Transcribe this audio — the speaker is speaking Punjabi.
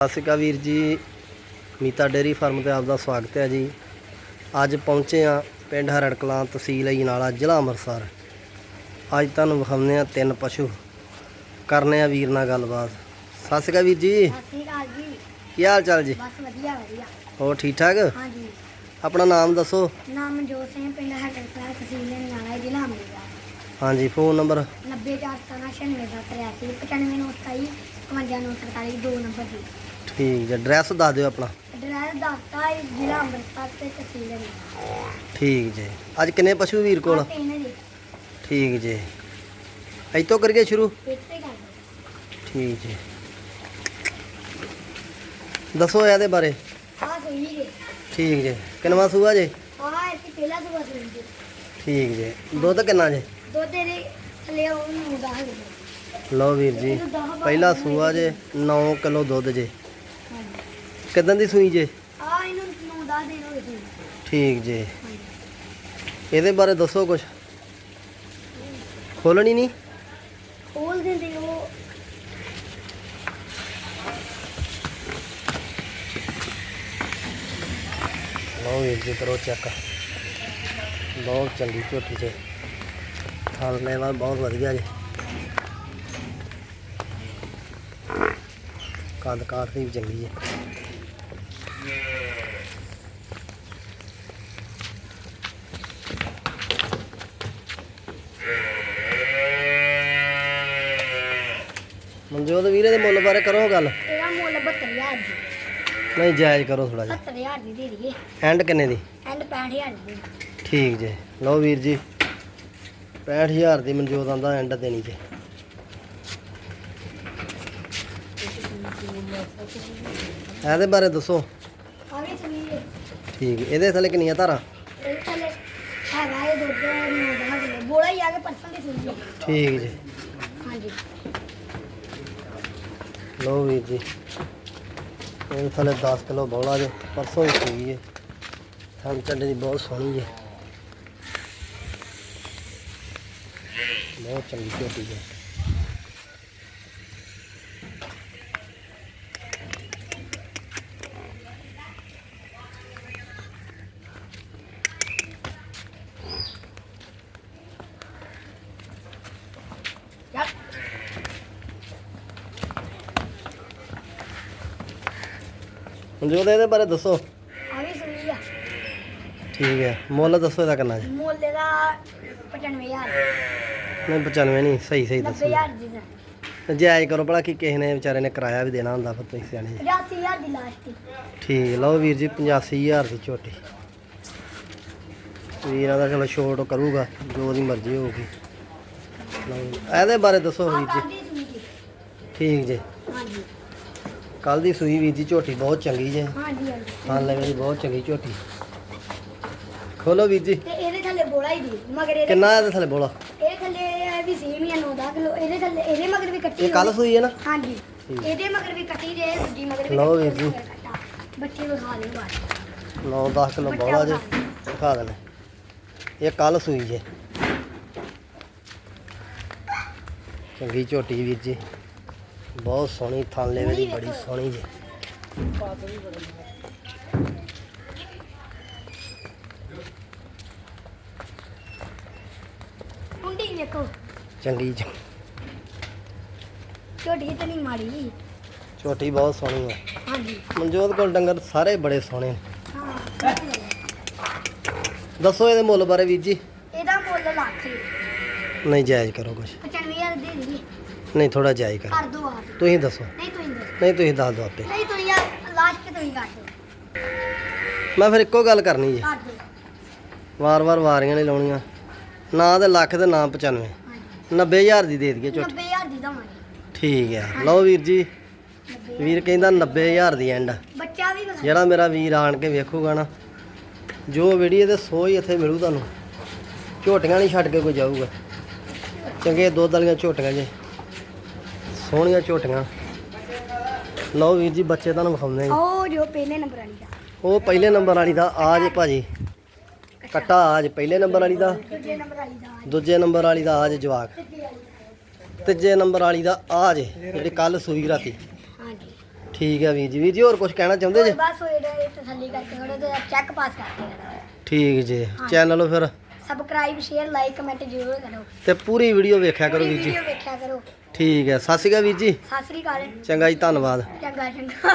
ਸਤਿ ਸ਼੍ਰੀ ਅਕਾਲ ਵੀਰ ਜੀ। ਮੀਤਾ ਡੇਰੀ ਫਾਰਮ ਤੇ ਆਪਦਾ ਸਵਾਗਤ ਹੈ ਜੀ। ਅੱਜ ਪਹੁੰਚੇ ਆ ਪਿੰਡ ਹਰੜ ਕਲਾਂ ਤਹਿਸੀਲ ਅਜਨਾਲਾ ਜ਼ਿਲ੍ਹਾ ਅੰਮ੍ਰਿਤਸਰ। ਅੱਜ ਤੁਹਾਨੂੰ ਵਿਖਾਉਂਦੇ ਆ ਤਿੰਨ ਪਸ਼ੂ। ਕਰਨੇ ਆ ਵੀਰ ਨਾਲ ਗੱਲਬਾਤ। ਸਤਿ ਸ਼੍ਰੀ ਅਕਾਲ ਵੀਰ ਜੀ। ਕੀ ਹਾਲ ਚਾਲ ਜੀ? ਬਸ ਵਧੀਆ ਵਧੀਆ। ਹੋਰ ਠੀਕ ਠਾਕ? ਹਾਂਜੀ। ਆਪਣਾ ਨਾਮ ਦੱਸੋ। ਨਾਮ ਮਨਜੋਤ ਸਿੰਘ ਪਿੰਡ ਹਟਰ ਕਲਾ ਤਹਿਸੀਲ ਨਿਆਣਾ ਜ਼ਿਲ੍ਹਾ ਅੰਮ੍ਰਿਤਸਰ। ਹਾਂਜੀ ਫੋਨ ਨੰਬਰ? 90497 95927 55943 ਦੋ ਨੰਬਰ ਜੀ। ਠੀਕ ਹੈ ਐਡਰੈਸ ਦੱਸ ਦਿਓ ਆਪਣਾ। ਐਡਰੈਸ ਦੱਸਤਾ ਹੈ ਜ਼ਿਲ੍ਹਾ ਅੰਮ੍ਰਿਤਸਰ ਤੇ ਤਹਿਸੀਲ ਨਿਆਣਾ ਠੀਕ ਜੀ। ਅੱਜ ਕਿੰਨੇ ਪਸ਼ੂ ਵੀਰ ਕੋਲ? ਤਿੰਨ ਜੀ। ਠੀਕ ਜੀ। ਇੱਥੋਂ ਕਰੀਏ ਸ਼ੁਰੂ? ਇੱਥੇ ਕਰ ਦਿਓ ਠੀਕ ਜੀ। ਦੱਸੋ ਇਹਦੇ ਬਾਰੇ। ਆਹ ਸਹੀ ਜੀ। ਠੀਕ ਜੀ। ਕਿੰਨਵਾ ਸੂਆ ਜੇ? ਆਹ ਇੱਥੇ ਪਹਿਲਾ ਸੁਬਾ ਸੁਣੀ ਜੀ। ਠੀਕ ਜੀ। ਦੁੱਧ ਕਿੰਨਾ ਜੇ? ਦੁੱਧ ਦੇ ਥੱਲੇ ਉਹ ਨੂੰ ਦਾ ਹੈ ਲਓ ਵੀਰ ਜੀ ਪਹਿਲਾ ਸੂਆ ਜੇ 9 ਕਿਲੋ ਦੁੱਧ ਜੇ। ਕਿਦਾਂ ਦੀ ਸੂਈ ਜੇ? ਆਹ ਇਹਨੂੰ ਨੂੰ ਦਾ ਦੇ ਰੋ ਜੀ ਠੀਕ ਜੀ। ਇਹਦੇ ਬਾਰੇ ਦੱਸੋ ਕੁਝ ਖੋਲਣੀ ਨਹੀਂ? ਖੋਲ ਦਿੰਦੇ ਉਹ। ਲਓ ਵੀਰ ਜੀ ਕਰੋ ਚੈੱਕ ਬਹੁਤ ਚੰਗੀ ਝੋਟੀ ਜੇ ਥਲ ਲੈਵਾ ਬਹੁਤ ਵਧੀਆ ਜੇ। ਕੰਦ ਕਾਠ ਦੀ ਵੀ ਚੰਗੀ ਹੈ। ਮਨਜੋਤ ਵੀਰੇ ਦੇ ਮੁੱਲ ਬਾਰੇ ਕਰੋ ਗੱਲ। ਇਹਦਾ ਮੁੱਲ 72000 ਜੀ ਨਹੀਂ ਜਾਇਜ਼ ਕਰੋ ਥੋੜਾ ਜਿਹਾ। 70000 ਦੀ ਦੇ ਦਈਏ। ਐਂਡ ਕਿੰਨੇ ਦੀ? ਐਂਡ 65000 ਦੀ। ਠੀਕ ਜੇ। ਲਓ ਵੀਰ ਜੀ 65000 ਦੀ ਮਨਜੋਤ ਆਂਦਾ ਐਂਡ ਦੇਣੀ ਜੇ। ਇਹਦੇ ਬਾਰੇ ਦੱਸੋ। ਇਹ ਠੀਕ ਇਹਦੇ ਥੱਲੇ ਕਿੰਨੀਆਂ ਧਾਰਾਂ? ਥੱਲੇ ਹੈਗਾ ਇਹ ਦੁੱਧ ਨੂੰ ਦਾ ਕਿਲੋ ਬੋਲਾ ਹੀ ਆ ਕੇ ਦੀ ਹੈ ਠੀਕ ਜੀ। ਹਾਂਜੀ। ਲਓ ਵੀਰ ਜੀ ਇਹਦੇ ਥੱਲੇ 10 ਕਿਲੋ ਬੋਲਾ ਜੇ ਪਰਸੋਂ ਹੀ ਸੂਈ ਹੈ ਥਣ ਚੱਡੇ ਦੀ ਬਹੁਤ ਸੋਹਣੀ ਜੇ ਬਹੁਤ ਚੰਗੀ ਝੋਟੀ ਜੇ ਮਨਜੋਤ ਇਹਦੇ ਬਾਰੇ ਦੱਸੋ। ਆਗੇ ਸੁਣੀ ਆ। ਠੀਕ ਹੈ ਮੁੱਲ ਦੱਸੋ ਇਹਦਾ ਕਿੰਨਾ ਜੀ? ਮੁੱਲ ਦਾ 95000 ਨਹੀਂ 95 ਨਹੀਂ ਸਹੀ ਸਹੀ ਦੱਸੋ। 90000 ਦੀ ਦਾ ਜਾਇਜ਼ ਕਰੋ ਭਲਾ ਕਿ ਕਿਸੇ ਨੇ ਵਿਚਾਰੇ ਨੇ ਕਿਰਾਇਆ ਵੀ ਦੇਣਾ ਹੁੰਦਾ ਫਿਰ ਤੁਸੀਂ ਸਿਆਣੇ ਜੀ। 80000 ਦੀ ਲਾਸਟ ਠੀਕ ਲਓ ਵੀਰ ਜੀ 85000 ਦੀ ਝੋਟੀ। ਵੀਰਾਂ ਦਾ ਚਲੋ ਛੋਟ ਕਰੂਗਾ ਜੋ ਉਹਦੀ ਮਰਜ਼ੀ ਹੋਊਗੀ। ਲਓ ਜੀ। ਇਹਦੇ ਬਾਰੇ ਦੱਸੋ ਆ ਵੀਰ ਜੀ। ਜੀ ਠੀਕ ਜੇ। ਕੱਲ ਦੀ ਸੂਈ ਵੀਰ ਜੀ ਝੋਟੀ ਬਹੁਤ ਚੰਗੀ ਜੇ। ਹਾਂਜੀ ਹਾਂਜੀ। ਹਾਂ ਲੈ ਜੀ ਬਹੁਤ ਚੰਗੀ ਝੋਟੀ। ਖੋਲੋ ਵੀਰ ਜੀ। ਤੇ ਇਹਦੇ ਥੱਲੇ ਬੋਲਾ ਹੀ ਦੀ ਮਗਰ ਇਹਦੇ ਕਿੰਨਾ ਇਹਦੇ ਥੱਲੇ ਬੋਲਾ? ਇਹਦੇ ਥੱਲੇ ਇਹ ਵੀ ਸੇਮ ਹੀ ਆ 9 ਕਿਲੋ। ਇਹਦੇ ਥੱਲੇ ਇਹਦੇ ਮਗਰ ਵੀ ਕੱਟੀ ਇਹ ਕੱਲ। ਸੂਈ ਹੈ ਨਾ? ਹਾਂਜੀ। ਇਹਦੇ ਮਗਰ ਵੀ ਕੱਟੀ ਜੇ ਦੂਜੀ ਮਗਰ ਵੀ ਲਓ ਵੀਰ ਜੀ। ਬੱਚੇ ਵਿਖਾ ਦੇ ਬਾਅਦ 9-10 ਕਿਲੋ ਬੋਲਾ ਜੇ ਦਿਖਾ ਦੇਣਾ। ਇਹ ਕੱਲ ਸੂਈ ਜੇ। ਚੰਗੀ ਝੋਟੀ ਵੀਰ ਜੀ। ਬਹੁਤ ਸੋਹਣੀ ਥਣ ਲੈਵੇ ਦੀ ਬੜੀ ਸੋਹਣੀ ਜੇ। ਵੇਖੋ ਚੰਗੀ ਝ- ਛੋਟੀ ਤੇ ਨਹੀਂ ਮਾੜੀ ਝੋਟੀ ਬਹੁਤ ਸੋਹਣੀ ਹੈ। ਹਾਂਜੀ। ਮਨਜੋਤ ਕੋਲ ਡੰਗਰ ਸਾਰੇ ਬੜੇ ਸੋਹਣੇ ਨੇ। ਹਾਂ। ਦੱਸੋ ਇਹਦੇ ਮੁੱਲ ਬਾਰੇ ਵੀਰ ਜੀ। ਇਹਦਾ ਮੁੱਲ ਲੱਖ। ਨਹੀਂ ਜਾਇਜ਼ ਕਰੋ ਕੁਛ। 95000 ਦੇ ਨਹੀਂ ਥੋੜਾ ਜਾਇਜ਼ ਕਰੋ। ਕਰ ਦੋ ਆਪ। ਤੁਸੀਂ ਦੱਸੋ। ਨਹੀਂ ਤੁਸੀਂ ਦੱਸੋ। ਨਹੀਂ ਤੁਸੀਂ ਦੱਸ ਦਿਓ ਆਪੇ। ਨਹੀਂ ਤੁਸੀਂ ਯਾਰ ਲਾਸਟ ਤੁਸੀਂ ਕਰ ਦਿਓ। ਮੈਂ ਫਿਰ ਇੱਕੋ ਗੱਲ ਕਰਨੀ ਜੀ। ਦਿਓ। ਵਾਰ-ਵਾਰ ਵਾਰੀਆਂ ਨਹੀਂ ਲਾਉਣੀਆਂ। ਨਾ ਤੇ ਲੱਖ ਤੇ ਨਾ 95 ਹਾਂਜੀ। 90000 ਦੀ ਦੇ ਦਈਏ ਝੋਟੀ 90000 ਦੀ ਦਵਾਂਗੇ। ਠੀਕ ਹੈ। ਲਓ ਵੀਰ ਜੀ 90000 ਵੀਰ ਕਹਿੰਦਾ 90000 ਦੀ ਐਂਡ ਬੱਚਾ ਵੀ ਜਿਹੜਾ ਮੇਰਾ ਵੀਰ ਆਣ ਕੇ ਵੇਖੂਗਾ ਨਾ ਜੋ ਵੀਡੀਓ ਤੇ ਸੋ ਹੀ ਇੱਥੇ ਮਿਲੂ ਤੁਹਾਨੂੰ। ਝੋਟੀਆਂ ਨਹੀਂ ਛੱਡ ਕੇ ਕੋਈ ਜਾਊਗਾ। ਚੰਗੇ ਦੁੱਧ ਵਾਲੀਆਂ ਝੋਟੀਆਂ ਜੇ। ਸੋਹਣੀਆਂ ਝੋਟੀਆਂ। ਲਓ ਵੀਰ ਜੀ ਬੱਚੇ ਤੁਹਾਨੂੰ ਵਿਖਾਉਂਦੇ ਆ ਉਹ ਜੋ ਪਹਿਲੇ ਨੰਬਰ ਵਾਲੀ ਦਾ। ਉਹ ਪਹਿਲੇ ਨੰਬਰ ਵਾਲੀ ਦਾ ਆ ਜੇ ਭਾਜੀ। ਕੱਟਾ ਆ ਜੇ ਪਹਿਲੇ ਨੰਬਰ ਵਾਲੀ ਦਾ। ਦੂਜੇ ਨੰਬਰ ਵਾਲੀ ਦਾ ਦੂਜੇ ਨੰਬਰ ਵਾਲੀ ਦਾ ਆ ਜੇ ਜਵਾਕ। ਤੀਜੇ ਨੰਬਰ ਵਾਲੀ ਦਾ ਆ ਜੇ ਜਿਹੜੀ ਕੱਲ ਸੂਈ ਰਾਤੀ। ਹਾਂਜੀ ਠੀਕ ਹੈ ਵੀਰ ਜੀ। ਵੀਰ ਜੀ ਹੋਰ ਕੁਝ ਕਹਿਣਾ ਚਾਹੁੰਦੇ ਜੀ? ਬਸ ਉਹ ਤਸੱਲੀ ਕਰਕੇ ਥੋੜਾ ਜਿਹਾ ਚੈੱਕ ਪਾਸ ਕਰਕੇ ਕਰੋ ਠੀਕ ਜੀ। ਚੈਨਲ ਫਿਰ ਸਬਸਕ੍ਰਾਈਬ ਸ਼ੇਅਰ ਲਾਈਕ ਕਮੈਂਟ ਜ਼ਰੂਰ ਕਰੋ। ਤੇ ਪੂਰੀ ਵੀਡੀਓ ਵੇਖਿਆ ਕਰੋ ਵੀਰ ਜੀ। ਵੀਡੀਓ ਵੇਖਿਆ ਕਰੋ। ਠੀਕ ਹੈ ਸਤਿ ਸ਼੍ਰੀ ਅਕਾਲ ਵੀਰ ਜੀ। ਸਤਿ ਸ੍ਰੀ ਅਕਾਲ। ਚੰਗਾ ਜੀ ਧੰਨਵਾਦ। ਚੰਗਾ ਚੰਗਾ।